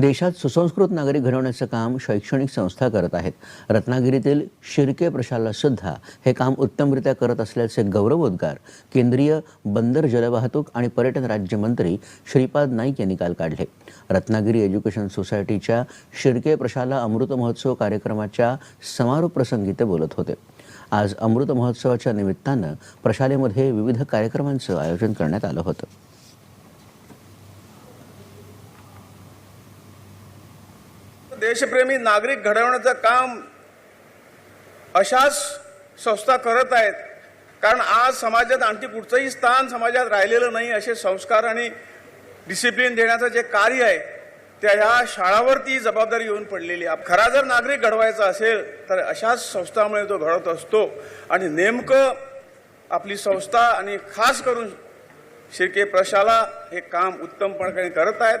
देशात सुसंस्कृत नागरिक घडवण्याचं काम शैक्षणिक संस्था करत आहेत. रत्नागिरीतील शिर्के प्रशालासुद्धा हे काम उत्तमरित्या करत असल्याचे गौरवोद्गार केंद्रीय बंदर जलवाहतूक आणि पर्यटन राज्यमंत्री श्रीपाद नाईक यांनी काल काढले. रत्नागिरी एज्युकेशन सोसायटीच्या शिर्के प्रशाला अमृत महोत्सव कार्यक्रमाच्या समारोप प्रसंगी ते बोलत होते. आज अमृत महोत्सवाच्या निमित्तानं प्रशालेमध्ये विविध कार्यक्रमांचं आयोजन करण्यात आलं होतं. देशप्रेमी नागरिक घडवण्याचं काम अशाच संस्था करत आहेत. कारण आज समाजात आणखी कुठचंही स्थान समाजात राहिलेलं नाही असे संस्कार आणि डिसिप्लिन देण्याचं जे कार्य आहे त्या ह्या शाळावरती जबाबदारी येऊन पडलेली आहे. खरा जर नागरिक घडवायचा असेल तर अशाच संस्थामुळे तो घडवत असतो. आणि नेमकं आपली संस्था आणि खास करून शिर्के प्रशाला हे काम उत्तमपणे करत आहेत.